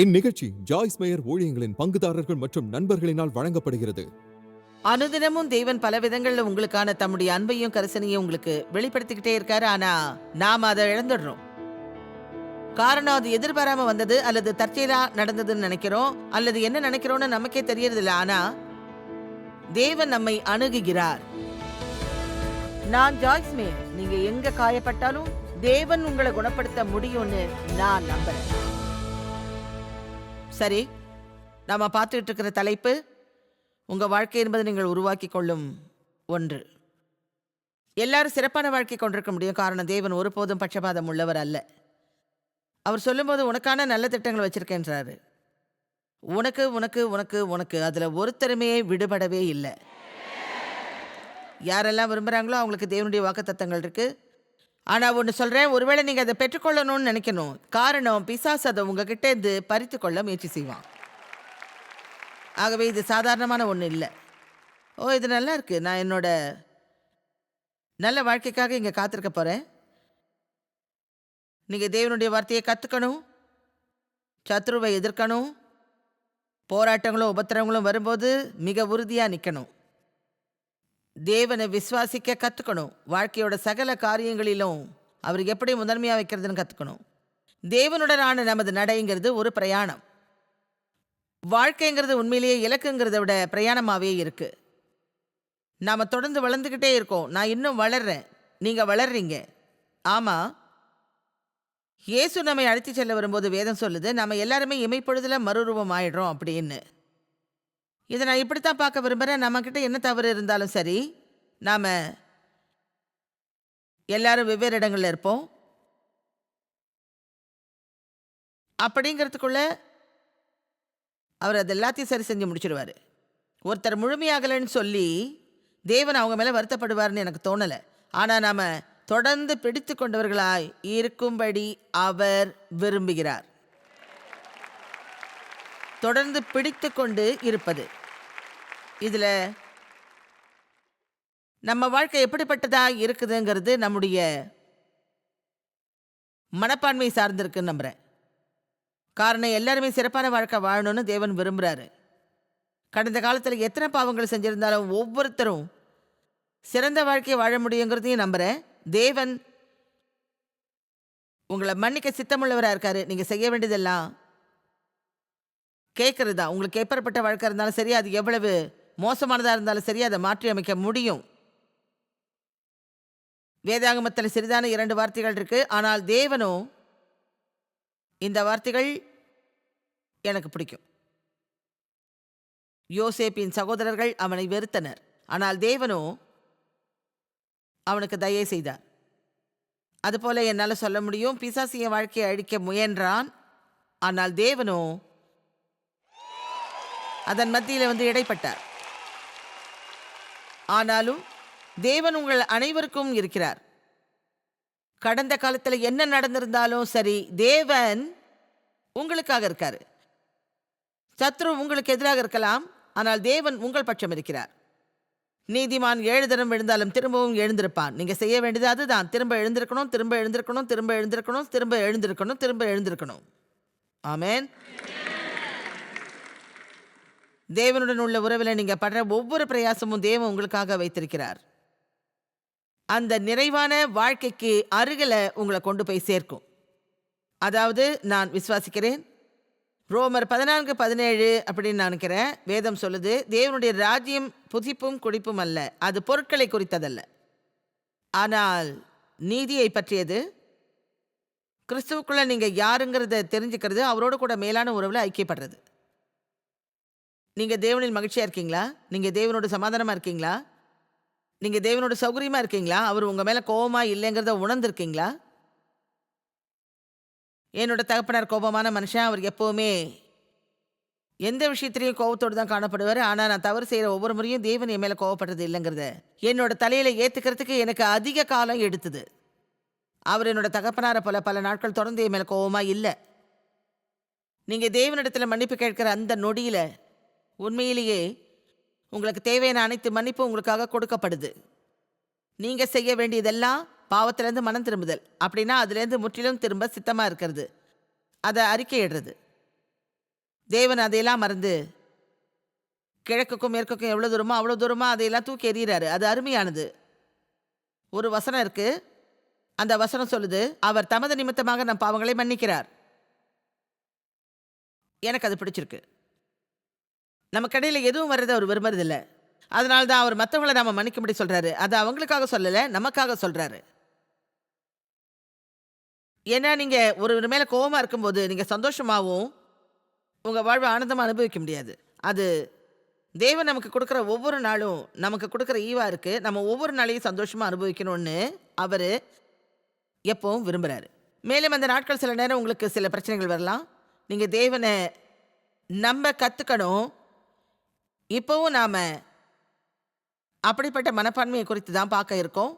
இந்நிகழ்ச்சி Joyce mayor ஊழியங்களின் பங்குதாரர்கள் மற்றும் நண்பர்களினால் வழங்கப்படுகிறது. அனுதினமும் தேவன் பல விதங்கள்ல உங்களுக்கான தம்முடைய அன்பையும் கரிசனையும் உங்களுக்கு வெளிப்படுத்திக்கிட்டே இருக்காரு. ஆனா நாம அதை இழந்துடுறோம். காரணம் அது எதிர்பாராம வந்தது அல்லது தற்செயலா நடந்ததுன்னு நினைக்கிறோம். அல்லது என்ன நினைக்கிறோம்னு நமக்கே தெரியறதில்ல. ஆனா தேவன் நம்மை அணுகுகிறார். நான் ஜாய்ஸ் மேயர். நீங்க எங்க காயப்பட்டாலும் தேவன் உங்களை குணப்படுத்த முடியும்னு நான் நம்புறேன். சரி நாம் பார்த்துக்கிட்டு இருக்கிற தலைப்பு உங்கள் வாழ்க்கை என்பது நீங்கள் உருவாக்கி கொள்ளும் ஒன்று. எல்லாரும் சிறப்பான வாழ்க்கை கொண்டிருக்க முடியும் காரணம் தேவன் ஒருபோதும் பட்சபாதம் உள்ளவர் அல்ல. அவர் சொல்லும்போது உனக்கான நல்ல திட்டங்கள் வச்சிருக்கேன்றாரு. உனக்கு உனக்கு உனக்கு உனக்கு. அதில் ஒருத்தருமே விடுபடவே இல்லை. யாரெல்லாம் விரும்புகிறாங்களோ அவங்களுக்கு தேவனுடைய வாக்குத்தத்தங்கள் இருக்குது ஆனால் ஒன்று சொல்கிறேன் ஒருவேளை நீங்கள் அதை பெற்றுக்கொள்ளணும்னு நினைக்கணும். காரணம் பிசாஸ் அதை உங்ககிட்ட இருந்து பறித்து கொள்ள முயற்சி செய்வான். ஆகவே இது சாதாரணமான ஒன்று இல்லை. ஓ இது நல்லா இருக்கு. நான் என்னோட நல்ல வாழ்க்கைக்காக இங்கே காத்திருக்க போகிறேன் நீங்கள் தேவனுடைய வார்த்தையை கற்றுக்கணும் சத்ருவை எதிர்க்கணும். போராட்டங்களும் உபத்திரங்களும் வரும்போது மிக உறுதியாக நிற்கணும் தேவனை விசுவாசிக்க கற்றுக்கணும் வாழ்க்கையோட சகல காரியங்களிலும் அவர் எப்படி முதன்மையாக வைக்கிறதுன்னு கற்றுக்கணும் தேவனுடனான நமது நடைங்கிறது ஒரு பிரயாணம். வாழ்க்கைங்கிறது உண்மையிலேயே இலக்குங்கிறத விட பிரயாணமாகவே இருக்கு. நாம தொடர்ந்து வளர்ந்துக்கிட்டே இருக்கோம். நான் இன்னும் வளர்றேன். நீங்க வளர்றீங்க. ஆமா. இயேசு நம்மை அழைத்து செல்ல வரும்போது வேதம் சொல்லுது நம்ம எல்லாருமே இமைப்பொழுதுல மறுரூபம் ஆயிடுறோம் அப்படின்னு. இதை நான் இப்படித்தான் பார்க்க விரும்புகிறேன் நம்மக்கிட்ட என்ன தவறு இருந்தாலும் சரி நாம் எல்லாரும் வெவ்வேறு இடங்களில் இருப்போம். அப்படிங்கிறதுக்குள்ள அவர் அது எல்லாத்தையும் சரி செஞ்சு முடிச்சிடுவார். ஒருத்தர் முழுமையாகலைன்னு சொல்லி தேவன் அவங்க மேலே வருத்தப்படுவார்னு எனக்கு தோணலை. ஆனால் நாம் தொடர்ந்து பிடித்து கொண்டவர்களாய் இருக்கும்படி அவர் விரும்புகிறார். தொடர்ந்து பிடித்து கொண்டு இருப்பது. இதில் நம்ம வாழ்க்கை எப்படிப்பட்டதாக இருக்குதுங்கிறது நம்முடைய மனப்பான்மை சார்ந்திருக்குன்னு நம்புகிறேன் காரணம் எல்லாருமே சிறப்பான வாழ்க்கை வாழணும்னு தேவன் விரும்புகிறாரு கடந்த காலத்தில் எத்தனை பாவங்கள் செஞ்சுருந்தாலும் ஒவ்வொருத்தரும் சிறந்த வாழ்க்கையை வாழ முடியுங்கிறதையும் நம்புகிறேன் தேவன் உங்களை மன்னிக்க சித்தமுள்ளவராக இருக்கார். நீங்கள் செய்ய வேண்டியதெல்லாம் கேட்குறது தான் உங்களுக்கு எப்பேற்பட்ட வாழ்க்கை இருந்தாலும் சரி அது எவ்வளவு மோசமானதாக இருந்தாலும் சரி அதை மாற்றி அமைக்க முடியும். வேதாகமத்தில் சிறிதான இரண்டு வார்த்தைகள் இருக்கு. ஆனால் தேவனோ இந்த வார்த்தைகள் எனக்கு பிடிக்கும். யோசேப்பின் சகோதரர்கள் அவனை வெறுத்தனர். ஆனால் தேவனோ அவனுக்கு தயை செய்தார். அதுபோல என்னால் சொல்ல முடியும். பிசாசிய வாழ்க்கையை அழிக்க முயன்றான். ஆனால் தேவனோ அதன் மத்தியில் வந்து இடைப்பட்டார். ஆனாலும் தேவன் உங்கள் அனைவருக்கும் இருக்கிறார். கடந்த காலத்தில் என்ன நடந்திருந்தாலும் சரி தேவன் உங்களுக்காக இருக்கார். சத்ரு உங்களுக்கு எதிராக இருக்கலாம் ஆனால் தேவன் உங்கள் பட்சம் இருக்கிறார். நீதிமான் ஏழு தரம் எழுந்தாலும் திரும்பவும் எழுந்திருப்பான். நீங்கள் செய்ய வேண்டியது அதுதான். திரும்ப எழுந்திருக்கணும் திரும்ப எழுந்திருக்கணும் திரும்ப எழுந்திருக்கணும் திரும்ப எழுந்திருக்கணும் திரும்ப எழுந்திருக்கணும். ஆமேன். தேவனுடன் உள்ள உறவில் நீங்கள் படுற ஒவ்வொரு பிரயாசமும் தேவன் உங்களுக்காக வைத்திருக்கிறார். அந்த நிறைவான வாழ்க்கைக்கு அருகில் உங்களை கொண்டு போய் சேர்க்கும். அதாவது நான் விசுவாசிக்கிறேன். ரோமர் பதினான்கு பதினேழு அப்படின்னு நான் நினைக்கிறேன். வேதம் சொல்லுது தேவனுடைய ராஜ்யம் புதிப்பும் குடிப்பும் அல்ல. அது பொருட்களை குறித்ததல்ல. ஆனால் நீதியை பற்றியது கிறிஸ்துவுக்குள்ளே நீங்கள் யாருங்கிறத தெரிஞ்சுக்கிறது அவரோட கூட மேலான உறவில் ஐக்கியப்படுறது. நீங்க தேவனில் மகிழ்ச்சியா இருக்கீங்களா? நீங்க தேவனோட சமாதானமா இருக்கீங்களா? நீங்க தேவனோட சௌகரியமா இருக்கீங்களா? அவர் உங்க மேல கோபமா இல்லைங்கிறத உணர்ந்திருக்கீங்களா? என்னோட தகப்பனார் கோபமான மனுஷன். அவர் எப்போவுமே எந்த விஷயத்திலையும் கோபத்தோடு தான் காணப்படுவார். ஆனால் நான் தவறு செய்கிற ஒவ்வொரு முறையும் தேவன் என் மேலே கோவப்படுறது இல்லைங்கிறத என்னோட தலையில் ஏற்றுக்கிறதுக்கு எனக்கு அதிக காலம் எடுத்தது. அவர் என்னோட தகப்பனாரை போல பல நாட்கள் தொடர்ந்து என் மேலே கோபமாக இல்லை. நீங்கள் தேவனிடத்தில் மன்னிப்பு கேட்கிற அந்த நொடியில் உண்மையிலேயே உங்களுக்கு தேவையான அனைத்து மன்னிப்பும் உங்களுக்காக கொடுக்கப்படுது. நீங்கள் செய்ய வேண்டியதெல்லாம் பாவத்திலேருந்து மனம் திரும்புதல். அப்படின்னா அதுலேருந்து முற்றிலும் திரும்ப சித்தமாக இருக்கிறது. அதை அறிக்கையிடுறது தேவன் அதையெல்லாம் மறந்து கிழக்குக்கும் மேற்குக்கும் எவ்வளோ தூரமோ அவ்வளோ தூரமாக அதையெல்லாம் தூக்கி எறிகிறாரு. அது அருமையானது. ஒரு வசனம் இருக்கு. அந்த வசனம் சொல்லுது அவர் தமது நிமித்தமாக நம் பாவங்களை மன்னிக்கிறார். எனக்கு அது பிடிச்சிருக்கு. நம்ம கடையில் எதுவும் வர்றதை அவர் விரும்புறதில்ல. அதனால தான் அவர் மற்றவங்களை நாம் மன்னிக்கும்படி சொல்கிறாரு அது அவங்களுக்காக சொல்லலை நமக்காக சொல்கிறாரு ஏன்னா நீங்கள் ஒரு மேலே கோபமாக இருக்கும்போது நீங்கள் சந்தோஷமாகவும் உங்கள் வாழ்வை ஆனந்தமாக அனுபவிக்க முடியாது. அது தேவன் நமக்கு கொடுக்குற ஒவ்வொரு நாளும் நமக்கு கொடுக்குற ஈவாக இருக்குது நம்ம ஒவ்வொரு நாளையும் சந்தோஷமாக அனுபவிக்கணும்னு அவர் எப்பவும் விரும்புகிறாரு மேலும் அந்த நாட்கள் சில நேரம் உங்களுக்கு சில பிரச்சனைகள் வரலாம். நீங்கள் தேவனை நம்ம கற்றுக்கணும் இப்போவும் நாம் அப்படிப்பட்ட மனப்பான்மையை குறித்து தான் பார்க்க இருக்கோம்.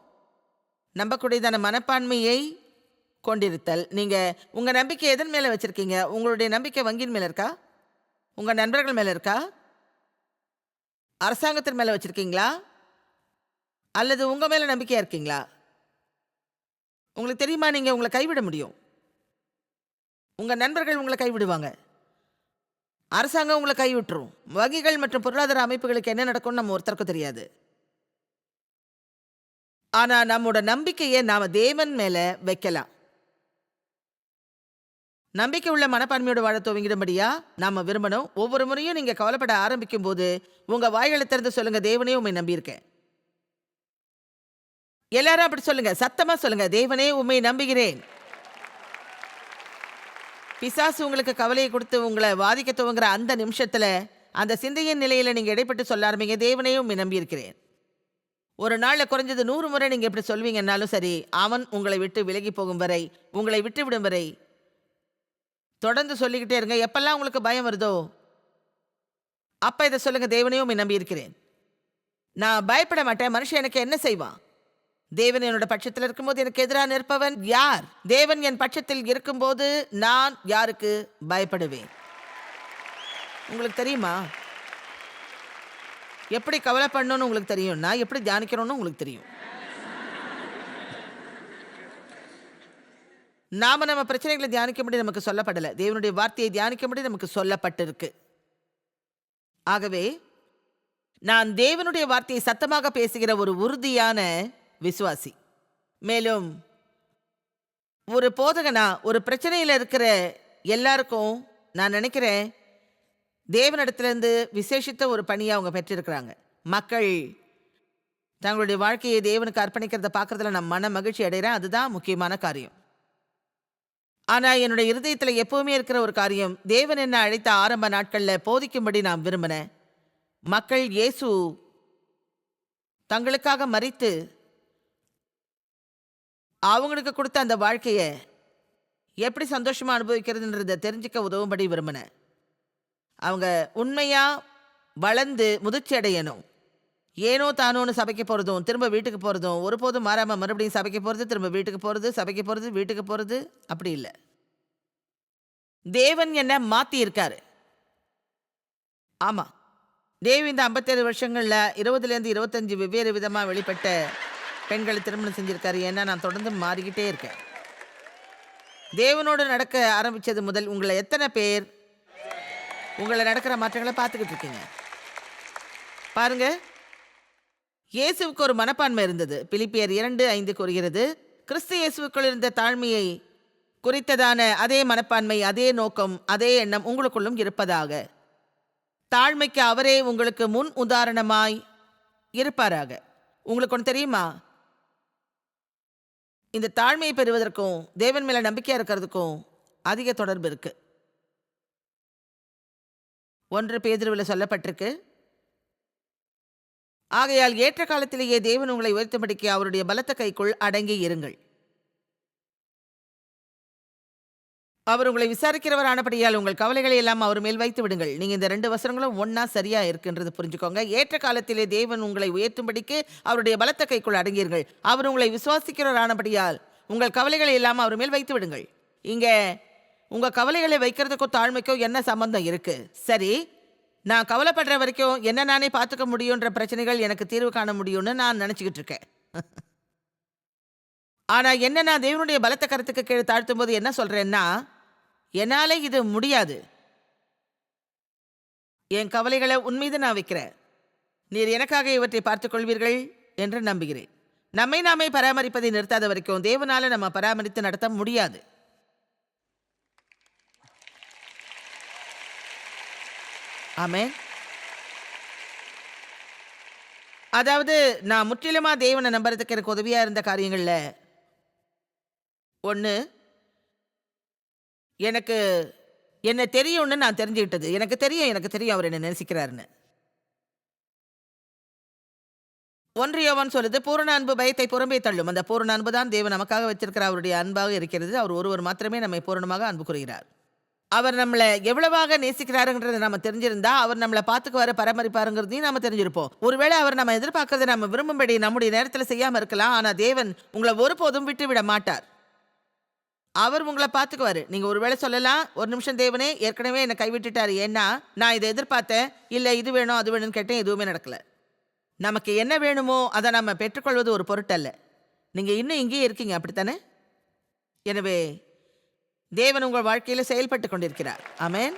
நம்பக்கூடியதான மனப்பான்மையை கொண்டிருத்தல். நீங்கள் உங்கள் நம்பிக்கை எதன் மேலே வச்சுருக்கீங்க? உங்களுடைய நம்பிக்கை வங்கியின் மேலே இருக்கா? உங்கள் நண்பர்கள் மேலே இருக்கா? அரசாங்கத்தின் மேலே வச்சுருக்கீங்களா? அல்லது உங்கள் மேலே நம்பிக்கையாக இருக்கீங்களா? உங்களுக்கு தெரியுமா நீங்கள் உங்களை கைவிட முடியும்? உங்கள் நண்பர்கள் உங்களை கைவிடுவாங்க. அரசாங்கம் உங்களை கைவிட்டுரும். வங்கிகள் மற்றும் பொருளாதார அமைப்புகளுக்கு என்ன நடக்கும்னு நம்ம ஒருத்தருக்கும் தெரியாது. ஆனால் நம்மோட நம்பிக்கையை நாம் தேவன் மேலே வைக்கலாம். நம்பிக்கை உள்ள மனப்பான்மையோட வாழ துவங்கிடும்படியா நாம் விரும்பணும். ஒவ்வொரு முறையும் நீங்கள் கவலைப்பட ஆரம்பிக்கும் போது உங்கள் வாய்களை திறந்து சொல்லுங்கள் தேவனே உண்மை நம்பியிருக்கேன். எல்லாரும் அப்படி சொல்லுங்க. சத்தமா சொல்லுங்க. தேவனே உண்மை நம்புகிறேன். பிசாசு உங்களுக்கு கவலையை கொடுத்து உங்களை வாதிக்க துவங்குற அந்த நிமிஷத்தில் அந்த சிந்தையின் நிலையில் நீங்கள் இடைப்பட்டு சொல்ல ஆரம்பிங்க. தேவனையும் நம்பியிருக்கிறேன் ஒரு நாளில் குறைஞ்சது நூறு முறை நீங்கள் இப்படி சொல்வீங்கன்னாலும் சரி அவன் உங்களை விட்டு விலகி போகும் வரை உங்களை விட்டு விடும் வரை தொடர்ந்து சொல்லிக்கிட்டே இருங்க. எப்பெல்லாம் உங்களுக்கு பயம் வருதோ அப்போ இதை சொல்லுங்கள் தேவனையும் நம்பியிருக்கிறேன் நான் பயப்பட மாட்டேன். மனுஷன் எனக்கு என்ன செய்வான்? தேவன் என்னோட பட்சத்தில் இருக்கும்போது எனக்கு எதிராக நிற்பவன் யார்? தேவன் என் பட்சத்தில் இருக்கும்போது நான் யாருக்கு பயப்படுவேன்? உங்களுக்கு தெரியுமா? எப்படி கவலை பண்ணணும்னு உங்களுக்கு தெரியும்னா எப்படி தியானிக்கணும்னு உங்களுக்கு தெரியும். நாம நம்ம பிரச்சனைகளை தியானிக்கும்படி நமக்கு சொல்லப்படலை. தேவனுடைய வார்த்தையை தியானிக்கும்படி நமக்கு சொல்லப்பட்டிருக்கு. ஆகவே நான் தேவனுடைய வார்த்தையை சத்தமாக பேசுகிற ஒரு உறுதியான விசுவாசி. மேலும் ஒரு போதகனா ஒரு பிரச்சனையில் இருக்கிற எல்லாருக்கும் நான் நினைக்கிறேன் தேவனிடத்திலிருந்து விசேஷித்த ஒரு பணியை அவங்க பெற்றிருக்கிறாங்க. மக்கள் தங்களுடைய வாழ்க்கையை தேவனுக்கு அர்ப்பணிக்கிறத பார்க்குறதுல நான் மன மகிழ்ச்சி அடைகிறேன். அதுதான் முக்கியமான காரியம். ஆனால் என்னுடைய இருதயத்தில் எப்பவுமே இருக்கிற ஒரு காரியம் தேவன் என்ன அழைத்த ஆரம்ப நாட்களில் போதிக்கும்படி நான் விரும்பினேன். மக்கள் இயேசு தங்களுக்காக மறித்து அவங்களுக்கு கொடுத்த அந்த வாழ்க்கையை எப்படி சந்தோஷமாக அனுபவிக்கிறதுன்றதை தெரிஞ்சுக்க உதவும்படி விரும்பினேன். அவங்க உண்மையாக வளர்ந்து முதிர்ச்சி அடையணும். ஏனோ தானோன்னு சபைக்கு போகிறதும் திரும்ப வீட்டுக்கு போகிறதும் ஒருபோதும் மாறாமல் மறுபடியும் சபைக்கு போகிறது திரும்ப வீட்டுக்கு போகிறது சபைக்கு போகிறது வீட்டுக்கு போகிறது அப்படி இல்லை. தேவன் என்ன மாற்றி இருக்காரு. ஆமாம் தேவி இந்த ஐம்பத்தேழு வருஷங்களில் இருபதுலேருந்து இருபத்தஞ்சு வெவ்வேறு விதமாக வெளிப்பட்ட பெண்களை திருமணம் செஞ்சுருக்காரு. ஏன்னா நான் தொடர்ந்து மாறிக்கிட்டே இருக்கேன். தேவனோடு நடக்க ஆரம்பித்தது முதல் உங்களை எத்தனை பேர் உங்களை நடக்கிற மாற்றங்களை பார்த்துக்கிட்டு இருக்கீங்க? பாருங்க. இயேசுவுக்கு ஒரு மனப்பான்மை இருந்தது. பிலிப்பியர் இரண்டு ஐந்து கூறுகிறது கிறிஸ்து இயேசுக்குள் இருந்த தாழ்மையை குறித்ததான அதே மனப்பான்மை அதே நோக்கம் அதே எண்ணம் உங்களுக்குள்ளும் இருப்பதாக. தாழ்மைக்கு அவரே உங்களுக்கு முன் உதாரணமாய் இருப்பாராக. உங்களுக்கு ஒன்று தெரியுமா? இந்த தாழ்மையை பெறுவதற்கும் தேவன் மேல நம்பிக்கையா இருக்கிறதுக்கும் அதிக தொடர்பு இருக்கு. ஒன்று பேதிருவில் சொல்லப்பட்டிருக்கு ஆகையால் ஏற்ற காலத்திலேயே தேவன் உங்களை உயர்த்தும்படிக்கு அவருடைய பலத்த கைக்குள் அடங்கி இருங்கள். அவர் உங்களை விசாரிக்கிறவர் ஆனபடியால் உங்கள் கவலைகளை எல்லாம் அவர் மேல் வைத்து விடுங்கள். நீங்கள் இந்த ரெண்டு வசனங்களும் ஒன்றா சரியா இருக்குன்றது புரிஞ்சுக்கோங்க. ஏற்ற காலத்திலே தேவன் உங்களை உயர்த்தும்படிக்கு அவருடைய பலத்த கைக்குள் அடங்கியிருங்கள். அவர் உங்களை விசுவாசிக்கிறவர் ஆனபடியால் உங்கள் கவலைகளை எல்லாம் அவர் மேல் வைத்து விடுங்கள். இங்கே உங்கள் கவலைகளை வைக்கிறதுக்கோ தாழ்மைக்கோ என்ன சம்பந்தம் இருக்குது சரி நான் கவலைப்படுற வரைக்கும் என்ன நானே பார்த்துக்க முடியுன்ற பிரச்சனைகள் எனக்கு தீர்வு காண முடியும்னு நான் நினச்சிக்கிட்டு இருக்கேன். ஆனால் என்ன நான் தேவனுடைய பலத்த கருத்துக்கு கீழே தாழ்த்தும் போது என்ன சொல்கிறேன்னா என்னால இது முடியாது. என் கவலைகளை உன்மீது நான் வைக்கிறேன். நீர் எனக்காக இவற்றை பார்த்துக் கொள்வீர்கள் என்று நம்புகிறேன். நம்மை நாமே பராமரிப்பதை நிறுத்தாத வரைக்கும் தேவனால நம்ம பராமரித்து நடத்த முடியாது. ஆமே அதாவது நான் முற்றிலுமா தேவனை நம்புறதுக்கு எனக்கு உதவியா இருந்த காரியங்கள்ல ஒன்று எனக்கு என்ன தெரியும்னு நான் தெரிஞ்சுக்கிட்டது. எனக்கு தெரியும் எனக்கு தெரியும் அவர் என்ன நேசிக்கிறாருன்னு. ஒன்று யோவான் சொல்லுது பூரண அன்பு பயத்தை புறம்பே தள்ளும். அந்த பூரண அன்பு தான் தேவன் நமக்காக வச்சிருக்கிற அவருடைய அன்பாக இருக்கிறது. அவர் ஒருவர் மாத்திரமே நம்மை பூரணமாக அன்பு கூறுகிறார். அவர் நம்மளை எவ்வளவாக நேசிக்கிறாருங்கிறத நம்ம தெரிஞ்சிருந்தா அவர் நம்மளை பார்த்துக்குவாரு பராமரிப்பாருங்கிறதையும் நம்ம தெரிஞ்சிருப்போம். ஒருவேளை அவர் நம்ம எதிர்பார்க்கறதை நம்ம விரும்பும்படி நம்முடைய நேரத்தில் செய்யாமல் இருக்கலாம். ஆனால் தேவன் உங்களை ஒருபோதும் விட்டு விட மாட்டார். அவர் உங்களை பார்த்துக்குவாரு. நீங்கள் ஒருவேளை சொல்லலாம் ஒரு நிமிஷம் தேவனே ஏற்கனவே என்னை கைவிட்டுட்டாரு. ஏன்னா நான் இதை எதிர்பார்த்தேன். இல்லை இது வேணும் அது வேணும்னு கேட்டேன் எதுவுமே நடக்கலை. நமக்கு என்ன வேணுமோ அதை நம்ம பெற்றுக்கொள்வது ஒரு பொருட்டல்ல. நீங்கள் இன்னும் இங்கேயே இருக்கீங்க அப்படித்தானே? எனவே தேவன் உங்கள் வாழ்க்கையில் செயல்பட்டு கொண்டிருக்கிறார். ஆமேன்.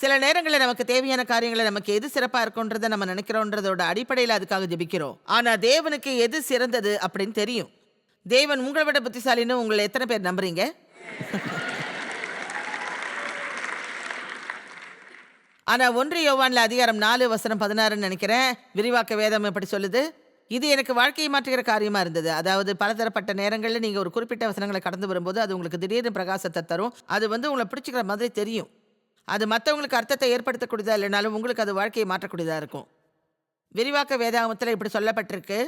சில நேரங்களில் நமக்கு தேவையான காரியங்களை நமக்கு எது சிறப்பாக இருக்குன்றதை நம்ம நினைக்கிறோன்றதோட அடிப்படையில் அதுக்காக ஜெபிக்கிறோம். ஆனால் தேவனுக்கு எது சிறந்தது அப்படின்னு தெரியும். தேவன் உங்களை விட புத்திசாலின்னு உங்களை எத்தனை பேர் நம்புறீங்க? ஆனால் ஒன்று யோவானில் அதிகாரம் நாலு வசனம் பதினாறுன்னு நினைக்கிறேன். விரிவாக்க வேதம் எப்படி சொல்லுது? இது எனக்கு வாழ்க்கையை மாற்றுகிற காரியமாக இருந்தது. அதாவது பலதரப்பட்ட நேரங்களில் நீங்கள் ஒரு குறிப்பிட்ட வசனங்களை கடந்து வரும்போது அது உங்களுக்கு திடீர்னு பிரகாசத்தை தரும். அது வந்து உங்களை பிடிச்சிக்கிற மாதிரி தெரியும். அது மற்றவங்களுக்கு அர்த்தத்தை ஏற்படுத்தக்கூடியதா இல்லைனாலும் உங்களுக்கு அது வாழ்க்கையை மாற்றக்கூடியதாக இருக்கும். விரிவாக்க வேதாகமத்தில் இப்படி சொல்லப்பட்டிருக்கு.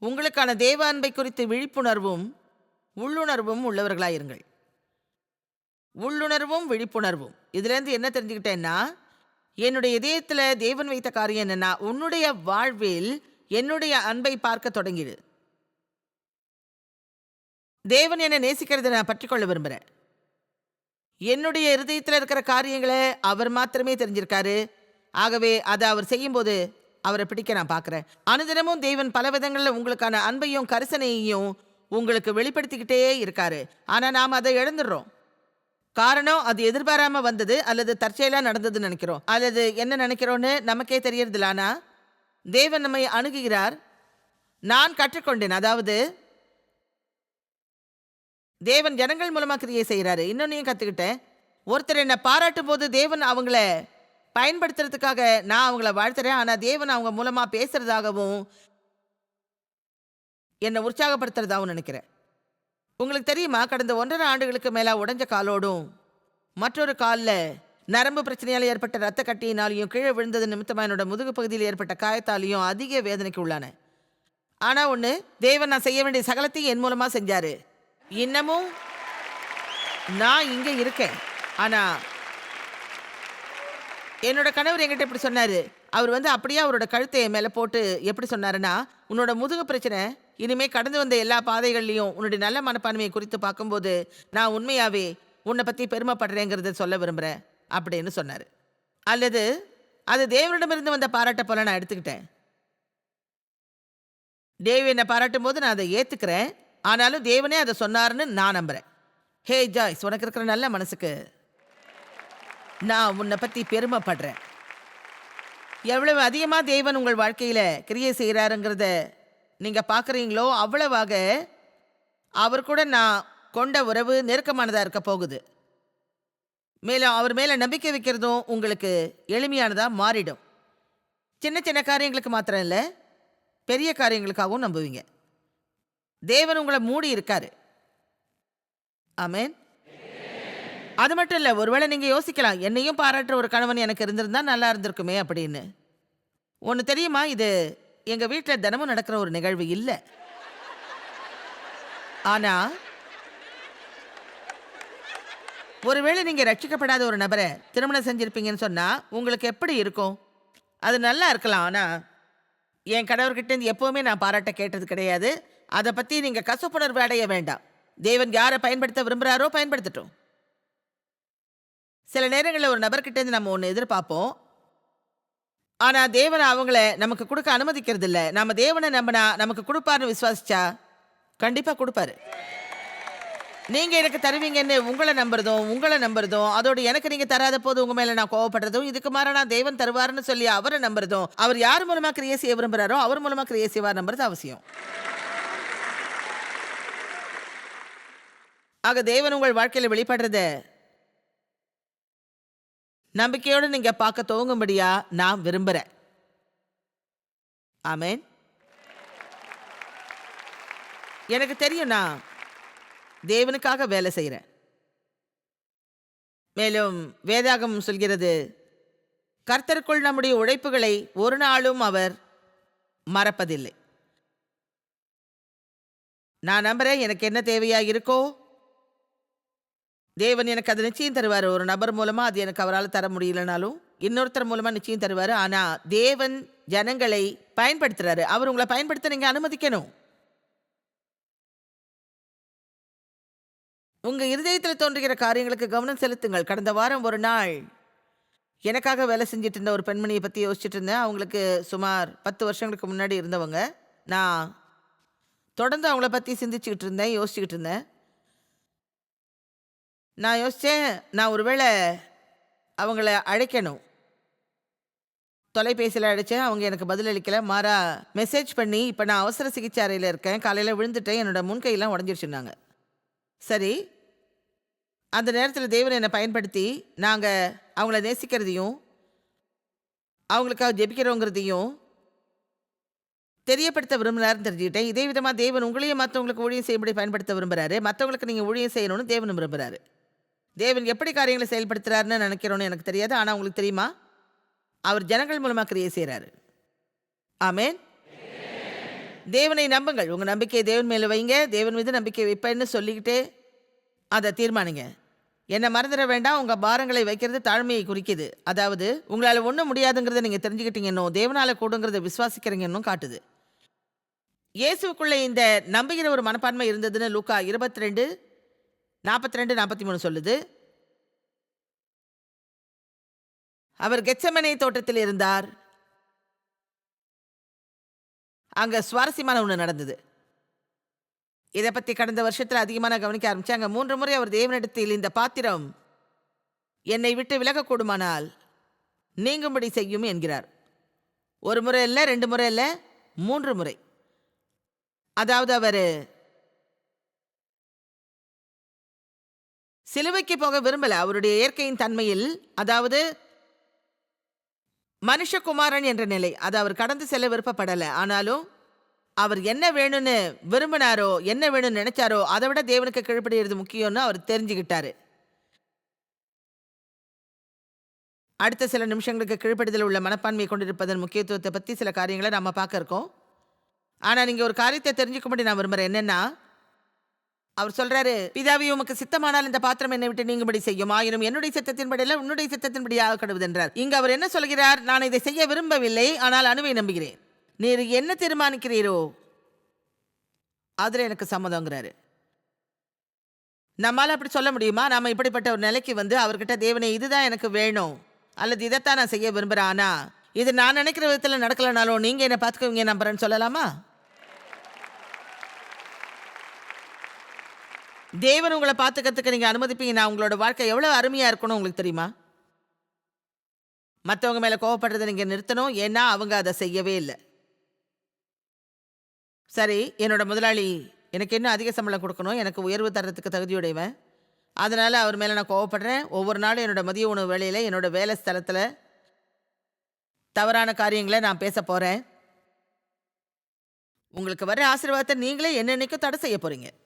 உங்களுக்கான தேவ அன்பை குறித்து விழிப்புணர்வும் உள்ளுணர்வும் உள்ளவர்களாயிருங்கள். உள்ளுணர்வும் விழிப்புணர்வும். இதுலேருந்து என்ன தெரிஞ்சுக்கிட்டேன்னா என்னுடைய இதயத்தில் தேவன் வைத்த காரியம் என்னன்னா உன்னுடைய வாழ்வில் என்னுடைய அன்பை பார்க்க தொடங்கிடு. தேவன் என்னை நேசிக்கிறது நான் பற்றிக்கொள்ள விரும்புகிறேன் என்னுடைய இருதயத்தில் இருக்கிற காரியங்களை அவர் மாத்திரமே தெரிஞ்சிருக்காரு. ஆகவே அதை அவர் செய்யும்போது அவரை பிடிக்க நான் பார்க்குறேன். அனுதினமும் தேவன் பல விதங்களில் உங்களுக்கான அன்பையும் கரிசனையையும் உங்களுக்கு வெளிப்படுத்திக்கிட்டே இருக்காரு. ஆனால் நாம் அதை இழந்துடுறோம். காரணம் அது எதிர்பாராம வந்தது அல்லது தற்செயலாக நடந்ததுன்னு நினைக்கிறோம். அல்லது என்ன நினைக்கிறோன்னு நமக்கே தெரியறதில்லானா தேவன் நம்மை அணுகுகிறார். நான் கற்றுக்கொண்டேன். அதாவது தேவன் ஜனங்கள் மூலமாக கிரியை செய்கிறாரு. இன்னொன்னையும் கற்றுக்கிட்டேன் ஒருத்தர் என்னை பாராட்டும் போது தேவன் அவங்கள பயன்படுத்துறதுக்காக நான் அவங்கள வாழ்த்துறேன். ஆனால் தேவன் அவங்க மூலமாக பேசுறதாகவும் என்னை உற்சாகப்படுத்துறதாகவும் நினைக்கிறேன். உங்களுக்கு தெரியுமா? கடந்த ஒன்றரை ஆண்டுகளுக்கு மேலே உடைஞ்ச காலோடும் மற்றொரு காலில் நரம்பு பிரச்சனையால் ஏற்பட்ட ரத்த கட்டியினாலையும் கீழே விழுந்தது நிமித்தமாக என்னோட முதுகு பகுதியில் ஏற்பட்ட காயத்தாலையும் அதிக வேதனைக்கு உள்ளான. ஆனால் ஒன்று தேவன் நான் செய்ய வேண்டிய சகலத்தையும் என் மூலமாக செஞ்சார். இன்னமும் நான் இங்கே இருக்கேன். ஆனால் என்னோட கணவர் என்கிட்ட இப்படி சொன்னாரு. அவர் வந்து அப்படியே அவரோட கழுத்தை என் மேல போட்டு எப்படி சொன்னாருன்னா உன்னோட முதுகு பிரச்சனை இனிமே கடந்து வந்த எல்லா பாதைகள்லையும் உன்னுடைய நல்ல மனப்பான்மையை குறித்து பார்க்கும்போது நான் உண்மையாவே உன்னை பத்தி பெருமைப்படுறேங்கிறத சொல்ல விரும்புறேன் அப்படின்னு சொன்னாரு. அல்லது அது தேவனிடமிருந்து வந்த பாராட்ட போல நான் எடுத்துக்கிட்டேன். தேவ் என்னை பாராட்டும் போது நான் அதை ஏத்துக்கிறேன். ஆனாலும் தேவனே அதை சொன்னாருன்னு நான் நம்புறேன். ஹே ஜாய்ஸ் உனக்கு இருக்கிற நல்ல மனசுக்கு நான் உன்னை பற்றி பெருமைப்படுறேன். எவ்வளவு அதிகமாக தேவன் உங்கள் வாழ்க்கையில் கிரியை செய்கிறாருங்கிறத நீங்கள் பார்க்குறீங்களோ அவ்வளவாக அவர் கூட நான் கொண்ட உறவு நெருக்கமானதாக இருக்க போகுது. மேலும் அவர் மேலே நம்பிக்கை வைக்கிறதும் உங்களுக்கு எளிமையானதாக மாறிடும். சின்ன சின்ன காரியங்களுக்கு மாத்திரம் இல்லை பெரிய காரியங்களுக்காகவும் நம்புவீங்க. தேவன் உங்களை மூடி இருக்காரு. ஆமேன். அது மட்டும் இல்லை ஒருவேளை நீங்கள் யோசிக்கலாம் என்னையும் பாராட்டுற ஒரு கணவன் எனக்கு இருந்திருந்தா நல்லா இருந்திருக்குமே அப்படின்னு. ஒன்று தெரியுமா இது? எங்கள் வீட்டில் தினமும் நடக்கிற ஒரு நிகழ்வு இல்லை. ஆனால் ஒருவேளை நீங்கள் ரட்சிக்கப்படாத ஒரு நபரை திருமணம் செஞ்சுருப்பீங்கன்னு சொன்னால் உங்களுக்கு எப்படி இருக்கும்? அது நல்லா இருக்கலாம் ஆனால் என் கணவர்கிட்டேருந்து எப்போவுமே நான் பாராட்ட கேட்டது கிடையாது. அதை பற்றி நீங்கள் கசப்புணர்வு அடைய வேண்டாம். தேவன் யாரை பயன்படுத்த விரும்புகிறாரோ பயன்படுத்தட்டும். சில நேரங்களில் ஒரு நபர்கிட்ட இருந்து நம்ம ஒன்று எதிர்பார்ப்போம் ஆனால் தேவன் அவங்கள நமக்கு கொடுக்க அனுமதிக்கிறது இல்லை நம்ம தேவனை நம்பினா நமக்கு கொடுப்பாருன்னு விசுவாசிச்சா கண்டிப்பாக கொடுப்பாரு. நீங்கள் எனக்கு தருவீங்கன்னு உங்களை நம்புறதும் உங்களை நம்புறதும் அதோட எனக்கு நீங்கள் தராத போது உங்கள் மேலே நான் கோவப்படுறதும் இதுக்கு மாற நான் தேவன் தருவாருன்னு சொல்லி அவரை நம்புறதும் அவர் யார் மூலமாக கிரியை செய்ய விரும்புகிறாரோ அவர் மூலமாக கிரியை செய்வார் நம்புறது அவசியம். ஆக தேவன் உங்கள் வாழ்க்கையில் வெளிப்படுறத நம்பிக்கையோடு நீங்கள் பார்க்க துவங்கும்படியா நான் விரும்புகிறேன் ஆமேன். எனக்கு தெரியும் நான் தேவனுக்காக வேலை செய்கிறேன் மேலும் வேதாகம் சொல்கிறது கர்த்தருக்குள் நம்முடைய உழைப்புகளை ஒரு நாளும் அவர் மறப்பதில்லை. நான் நம்புறேன் எனக்கு என்ன தேவையாக இருக்கோ தேவன் எனக்கு அது நிச்சயம் தருவார். ஒரு நபர் மூலமாக அது எனக்கு அவரால் தர முடியலனாலும் இன்னொருத்தர் மூலமாக நிச்சயம் தருவார். ஆனால் தேவன் ஜனங்களை பயன்படுத்துகிறாரு அவர் உங்களை பயன்படுத்த நீங்கள் அனுமதிக்கணும். உங்கள் இருதயத்தில் தோன்றுகிற காரியங்களுக்கு கவனம் செலுத்துங்கள். கடந்த வாரம் ஒரு நாள் எனக்காக வேலை செஞ்சுட்டு இருந்த ஒரு பெண்மணியை பற்றி யோசிச்சுட்டு இருந்தேன். அவங்களுக்கு சுமார் பத்து வருஷங்களுக்கு முன்னாடி இருந்தவங்க. நான் தொடர்ந்து அவங்கள பற்றி சிந்திச்சுக்கிட்டு இருந்தேன் யோசிச்சுக்கிட்டு இருந்தேன். நான் யோசித்தேன் நான் ஒருவேளை அவங்கள அழைக்கணும். தொலைபேசியில் அழைச்சேன் அவங்க எனக்கு பதில் அளிக்கல. மாறா மெசேஜ் பண்ணி இப்போ நான் அவசர சிகிச்சை அறையில் இருக்கேன் காலையில் விழுந்துட்டேன் என்னோட முன்கையெல்லாம் உடஞ்சிருச்சுன்னாங்க சரி. அந்த நேரத்தில் தேவன் என்னை பயன்படுத்தி நாங்கள் அவங்கள நேசிக்கிறதையும் அவங்களுக்காக ஜெபிக்கிறோங்கிறதையும் தெரியப்படுத்த விரும்புகிறாருன்னு தெரிஞ்சுக்கிட்டேன். இதே விதமாக தேவன் உங்களையும் மற்றவங்களுக்கு ஊழியம் செய்யும்படி பயன்படுத்த விரும்புகிறாரு மற்றவங்களுக்கு நீங்கள் ஊழியம் செய்யணும்னு தேவன் விரும்புகிறாரு தேவன் எப்படி காரியங்களை செயல்படுத்துறாருன்னு நினைக்கிறோன்னு எனக்கு தெரியாது ஆனால் உங்களுக்கு தெரியுமா? அவர் ஜனங்கள் மூலமாக கிரியை செய்கிறாரு ஆமேன். தேவனை நம்புங்கள். உங்கள் நம்பிக்கையை தேவன் மேலே வைங்க. தேவன் மீது நம்பிக்கை வைப்பேன்னு சொல்லிக்கிட்டே அதை தீர்மானிங்க. என்னை மறந்துட வேண்டாம். உங்கள் பாரங்களை வைக்கிறது தாழ்மையை குறிக்குது. அதாவது உங்களால் ஒன்றும் முடியாதுங்கிறத நீங்கள் தெரிஞ்சுக்கிட்டீங்கன்னோ தேவனால் கூடுங்கிறத விசுவாசிக்கிறீங்கன்னு காட்டுது. இயேசுக்குள்ளே இந்த நம்புகிற ஒரு மனப்பான்மை இருந்ததுன்னு லூக்கா இருபத்தி ரெண்டு நாற்பத்தி ரெண்டு நாற்பத்தி மூணு சொல்லுது. அவர் கெச்சமனை தோட்டத்தில் இருந்தார். அங்க சுவாரஸ்யமான ஒன்று நடந்தது. இதை பற்றி கடந்த வருஷத்தில் அதிகமாக கவனிக்க ஆரம்பித்தாங்க மூன்று முறை அவர் தேவனிடத்தில் இந்த பாத்திரம் என்னை விட்டு விலகக்கூடுமானால் நீங்கும்படி செய்யும் என்கிறார். ஒரு முறை இல்லை ரெண்டு முறை இல்லை மூன்று முறை. அதாவது அவர் சிலுவைக்கு போக விரும்பல. அவருடைய இயற்கையின் தன்மையில் அதாவது மனுஷகுமாரன் என்ற நிலை அது அவர் கடந்து செல்ல விருப்பப்படலை. ஆனாலும் அவர் என்ன வேணும்னு விரும்பினாரோ என்ன வேணும்னு நினைச்சாரோ அதை விட தேவனுக்கு கீழ்ப்படுகிறது முக்கியம்னு அவர் தெரிஞ்சுக்கிட்டாரு அடுத்த சில நிமிஷங்களுக்கு கீழ்ப்படுதல் உள்ள மனப்பான்மையை கொண்டிருப்பதன் முக்கியத்துவத்தை பற்றி சில காரியங்களை நம்ம பார்க்க இருக்கோம். ஆனால் நீங்கள் ஒரு காரியத்தை தெரிஞ்சுக்கும்படி நான் விரும்புகிறேன் என்னன்னா அவர் சொல்றாரு பிதாவி உமக்கு சித்தமானால் இந்த பாத்திரம் என்னை விட்டு நீங்கும்படி செய்யும். ஆயினும் என்னுடைய சித்தத்தின்படி அல்ல உன்னுடைய சித்தத்தின்படி ஆக என்றார் இங்கு அவர் என்ன சொல்கிறார் நான் இதை செய்ய விரும்பவில்லை ஆனால் அணுவை நம்புகிறேன். நீர் என்ன தீர்மானிக்கிறீரோ அதில் எனக்கு சம்மதங்கிறாரு. நம்மால் அப்படி சொல்ல முடியுமா? நாம் இப்படிப்பட்ட ஒரு நிலைக்கு வந்து அவர்கிட்ட தேவனே இதுதான் எனக்கு வேணும். அல்லது இதைத்தான் நான் செய்ய விரும்புகிறேன் ஆனால் இது நான் நினைக்கிற விதத்தில் நடக்கலைனாலும் நீங்கள் என்னை பார்த்துக்குவீங்க நம்புறேன்னு சொல்லலாமா? தேவன் உங்களை பார்த்துக்கிறதுக்கு அனுமதிப்பீங்க. நான் உங்களோட வாழ்க்கை எவ்வளோ அருமையாக இருக்கணும் உங்களுக்கு தெரியுமா? மற்றவங்க மேலே கோவப்படுறதை நீங்கள் நிறுத்தணும். ஏன்னா அவங்க அதை செய்யவே இல்லை. சரி என்னோட முதலாளி எனக்கு இன்னும் அதிக சம்பளம் கொடுக்கணும். எனக்கு உயர்வு தரத்துக்கு தகுதியுடையவன். அதனால் அவர் மேலே நான் கோவப்படுறேன். ஒவ்வொரு நாளும் என்னோட மதிய உணவு வேலையில் என்னோட வேலை ஸ்தலத்தில் தவறான காரியங்களை நான் பேச போகிறேன் உங்களுக்கு வர ஆசீர்வாதத்தை நீங்களே என்னென்னைக்கும் தடை செய்ய போகிறீங்க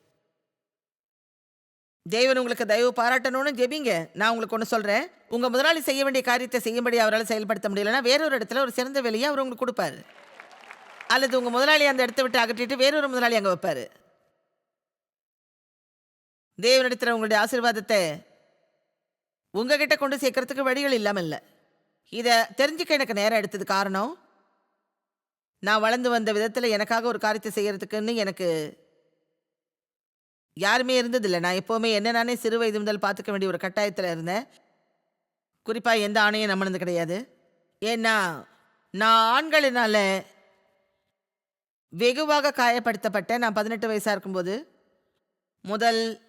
தேவன் உங்களுக்கு தயவு பாராட்டணும்னு ஜெபிங்க. நான் உங்களுக்கு ஒன்று சொல்கிறேன் உங்கள் முதலாளி செய்ய வேண்டிய காரியத்தை செய்யும்படி அவரால் செயல்படுத்த முடியலன்னா வேறொரு இடத்துல ஒரு சிறந்த வேலையை அவர் உங்களுக்கு கொடுப்பாரு. அல்லது உங்கள் முதலாளி அந்த இடத்த விட்டு அகற்றிட்டு வேறொரு முதலாளி அங்கே வைப்பார். தேவனிடத்தில் உங்களுடைய ஆசீர்வாதத்தை உங்ககிட்ட கொண்டு சேர்க்கறதுக்கு வழிகள் இல்லாமல் இல்லை. இதை தெரிஞ்சுக்க எனக்கு நேரம் எடுத்தது காரணம் நான் வளர்ந்து வந்த விதத்தில் எனக்காக ஒரு காரியத்தை செய்கிறதுக்குன்னு எனக்கு யாருமே இருந்ததில்லை. நான் எப்போவுமே என்ன நானே சிறு வயது முதல் பார்த்துக்க வேண்டிய ஒரு கட்டாயத்தில் இருந்தேன். குறிப்பாக எந்த ஆணையும் நம்பினது கிடையாது. ஏன்னா நான் ஆண்களினால் வெகுவாக காயப்படுத்தப்பட்டேன். நான் பதினெட்டு வயசாக இருக்கும்போது முதல்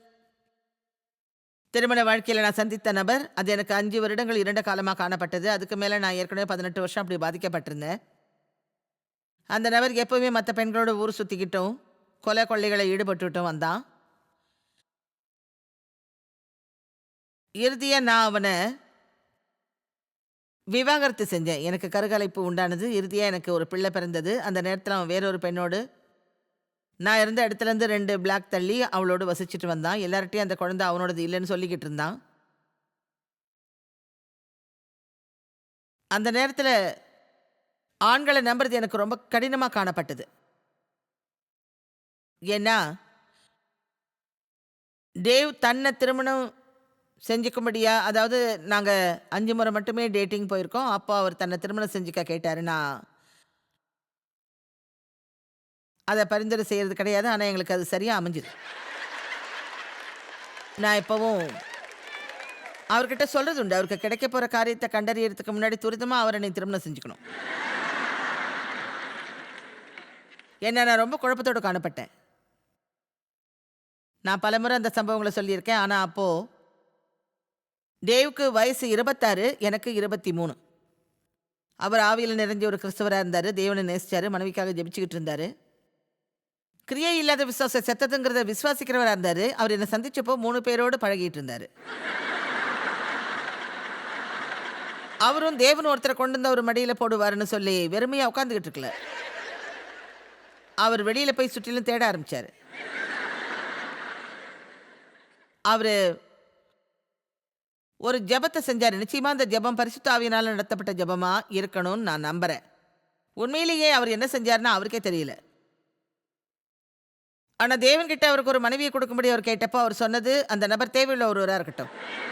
திருமண வாழ்க்கையில் நான் சந்தித்த நபர் அது எனக்கு அஞ்சு வருடங்கள் இரண்டு காலமாக காணப்பட்டது. அதுக்கு மேலே நான் ஏற்கனவே பதினெட்டு வருஷம் அப்படி பாதிக்கப்பட்டிருந்தேன். அந்த நபர் எப்போவுமே மற்ற பெண்களோட ஊர் சுற்றிக்கிட்டும் கொலை கொள்ளைகளை ஈடுபட்டுட்டும் வந்தான். இறுதியாக நான் அவனை விவாகரத்து செஞ்சேன். எனக்கு கருகலைப்பு உண்டானது. இறுதியாக எனக்கு ஒரு பிள்ளை பிறந்தது. அந்த நேரத்தில் அவன் வேறொரு பெண்ணோடு நான் இருந்த இடத்துலேருந்து ரெண்டு பிளாக் தள்ளி அவளோடு வசிச்சுட்டு வந்தான். எல்லார்ட்டையும் அந்த குழந்தை அவனோடது இல்லைன்னு சொல்லிக்கிட்டு இருந்தான். அந்த நேரத்தில் ஆண்களை நம்புறது எனக்கு ரொம்ப கடினமாக காணப்பட்டது. ஏன்னா டேவ் தன்னை திருமணம் செஞ்சுக்கும்படியா? அதாவது நாங்கள் அஞ்சு முறை மட்டுமே டேட்டிங் போயிருக்கோம். அப்போ அவர் தன்னை திருமணம் செஞ்சுக்க கேட்டார். நான் அதை பரிந்துரை செய்கிறது கிடையாது. ஆனால் எங்களுக்கு அது சரியாக அமைஞ்சுது. நான் இப்போவும் அவர்கிட்ட சொல்கிறது உண்டு. அவருக்கு கிடைக்க போகிற காரியத்தை கண்டறியறதுக்கு முன்னாடி துரிதமாக அவரை நீ திருமணம் செஞ்சுக்கணும். என்ன நான் ரொம்ப குழப்பத்தோடு காணப்பட்டேன். நான் பலமுறை அந்த சம்பவங்களை சொல்லியிருக்கேன். ஆனால் அப்போது டேவுக்கு வயசு இருபத்தாறு எனக்கு இருபத்தி மூணு அவர் ஆவியில் நிறைஞ்ச ஒரு கிறிஸ்தவராக இருந்தார். தேவனை நேசித்தார் மனைவிக்காக ஜெபிச்சுக்கிட்டு இருந்தார். கிரியை இல்லாத விசுவாச செத்ததுங்கிறத விசுவாசிக்கிறவராக இருந்தார். அவர் என்னை சந்தித்தப்போ மூணு பேரோடு பழகிட்டு இருந்தார். அவரும் தேவன் ஒருத்தரை கொண்டு வந்து அவர் மடியில் போடுவாருன்னு சொல்லி வெறுமையாக உட்காந்துக்கிட்டு இருக்கல. அவர் வெளியில் போய் சுற்றிலும் தேட ஆரம்பித்தார் அவர் ஒரு ஜெபத்தை செஞ்சார். நிச்சயமா அந்த ஜெபம் பரிசுத்தாவியினால் நடத்தப்பட்ட ஜபமா இருக்கணும்னு நான் நம்புறேன். உண்மையிலேயே அவர் என்ன செஞ்சாருன்னா அவருக்கே தெரியல. ஆனா தேவன்கிட்ட அவருக்கு ஒரு மனைவியை கொடுக்கும்படி அவர் கேட்டப்போ அவர் சொன்னது அந்த நபர் தேவையுள்ள ஒருவராக இருக்கட்டும்.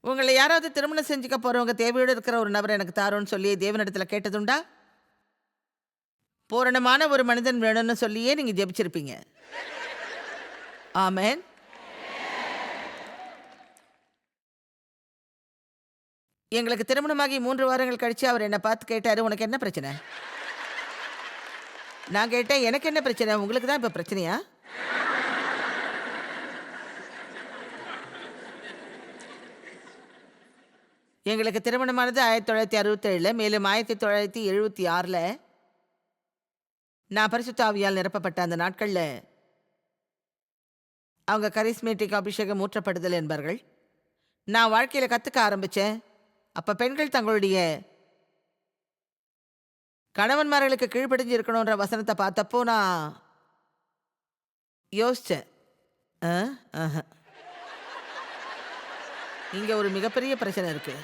உங்களை யாராவது திருமணம் செஞ்சுக்க போறவங்க தேவையோடு இருக்கிற ஒரு நபர் எனக்கு தாரோன்னு சொல்லி தேவனிடத்துல கேட்டதுண்டா? பூரணமான ஒரு மனிதன் வேணும்னு சொல்லியே நீங்க ஜெபிச்சிருப்பீங்க. ஆமேன். எங்களுக்கு திருமணமாகி மூன்று வாரங்கள் கழிச்சு அவர் என்னை பார்த்து கேட்டார் உனக்கு என்ன பிரச்சனை? நான் கேட்டேன் எனக்கு என்ன பிரச்சனை? உங்களுக்கு தான் இப்போ பிரச்சனையா? எங்களுக்கு திருமணமானது ஆயிரத்தி தொள்ளாயிரத்தி அறுபத்தேழில் மேலும் ஆயிரத்தி தொள்ளாயிரத்தி எழுபத்தி ஆறில் நான் பரிசுத்தாவியால் நிரப்பப்பட்ட அந்த நாட்களில் அவங்க கரிஸ்மேட்டிக் அபிஷேகம் ஊற்றப்படுதல் என்பார்கள். நான் வாழ்க்கையில் கற்றுக்க ஆரம்பித்தேன் அப்போ பெண்கள் தங்களுடைய கணவன்மார்களுக்கு கீழ்ப்படிஞ்சு இருக்கணுன்ற வசனத்தை பார்த்தப்போ நான் யோசித்தேன் இங்கே ஒரு மிகப்பெரிய பிரச்சனை இருக்கு.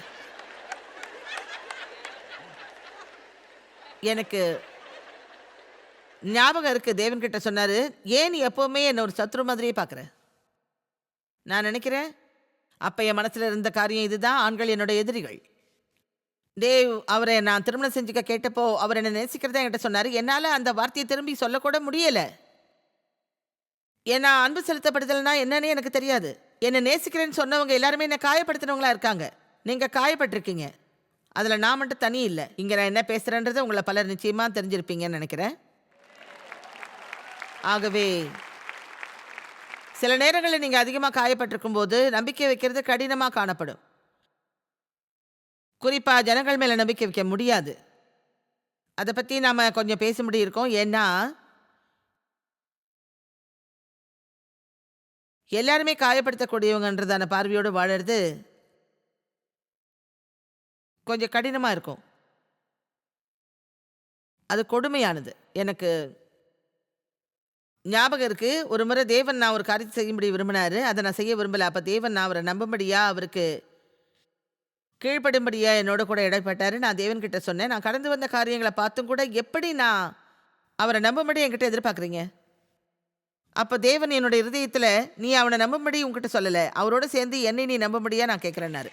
எனக்கு ஞாபகம் இருக்கு. தேவன்கிட்ட சொன்னாரு ஏன் நீ எப்பவுமே என்ன ஒரு சத்ரு மாதிரியே பார்க்குற? நான் நினைக்கிறேன் அப்போ என் மனசில் இருந்த காரியம் இதுதான். ஆண்கள் என்னோட எதிரிகள். தேவ் அவரை நான் திருமணம் செஞ்சுக்க கேட்டப்போ அவர் என்ன நேசிக்கிறதா என்கிட்ட சொன்னார். என்னால் அந்த வார்த்தையை திரும்பி சொல்லக்கூட முடியலை. ஏன்னா அன்பு செலுத்தப்படுதல்னா என்னன்னு எனக்கு தெரியாது. என்னை நேசிக்கிறேன்னு சொன்னவங்க எல்லாருமே என்னை காயப்படுத்தினவங்களா இருக்காங்க. நீங்கள் காயப்பட்டிருக்கீங்க. அதில் நான் மட்டும் தனி இல்லை. இங்கே நான் என்ன பேசுறேன்றது உங்களை பலர் நிச்சயமாக தெரிஞ்சிருப்பீங்கன்னு நினைக்கிறேன். ஆகவே சில நேரங்களில் நீங்கள் அதிகமாக காயப்பட்டிருக்கும் போது நம்பிக்கை வைக்கிறது கடினமாக காணப்படும். குறிப்பாக ஜனங்கள் மேலே நம்பிக்கை வைக்க முடியாது. அதை பற்றி நாம் கொஞ்சம் பேச முடியிருக்கோம் ஏன்னா எல்லாருமே காயப்படுத்தக்கூடியவங்கன்றதான பார்வையோடு வாழறது கொஞ்சம் கடினமாக இருக்கும். அது கொடுமையானது. எனக்கு ஞாபகம் இருக்கு. ஒரு முறை தேவன் நான் ஒரு காரியத்தை செய்யும்படி விரும்பினாரு. அதை நான் செய்ய விரும்பல. அப்ப தேவன் நான் அவரை நம்பும்படியா அவருக்கு கீழ்ப்படும்படியா என்னோட கூட இடைப்பட்டாரு. நான் தேவன் கிட்ட சொன்னேன். நான் கடந்து வந்த காரியங்களை பார்த்தும் கூட எப்படி நான் அவரை நம்பும்படி என்கிட்ட எதிர்பார்க்குறீங்க? அப்போ தேவன் என்னோட இருதயத்தில் நீ அவனை நம்பும்படி உங்ககிட்ட சொல்லலை. அவரோட சேர்ந்து என்னை நீ நம்பும்படியா நான் கேட்குறேன்னாரு.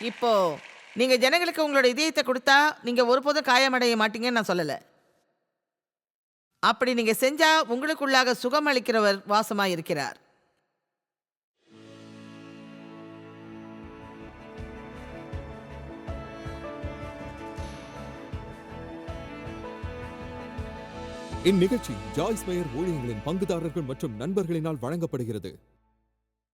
இப்போ நீங்கள் ஜனங்களுக்கு உங்களோட இதயத்தை கொடுத்தா நீங்க ஒருபோதும் காயமடைய மாட்டீங்கன்னு நான் சொல்லலை. அப்படி நீங்கள் செஞ்சால் உங்களுக்குள்ளாக சுகம் அளிக்கிறவர் வாசமா இருக்கிறார். இந்நிகழ்ச்சி ஜாய்ஸ் பெயர் ஊழியர்களின் பங்குதாரர்கள் மற்றும் நண்பர்களினால் வழங்கப்படுகிறது.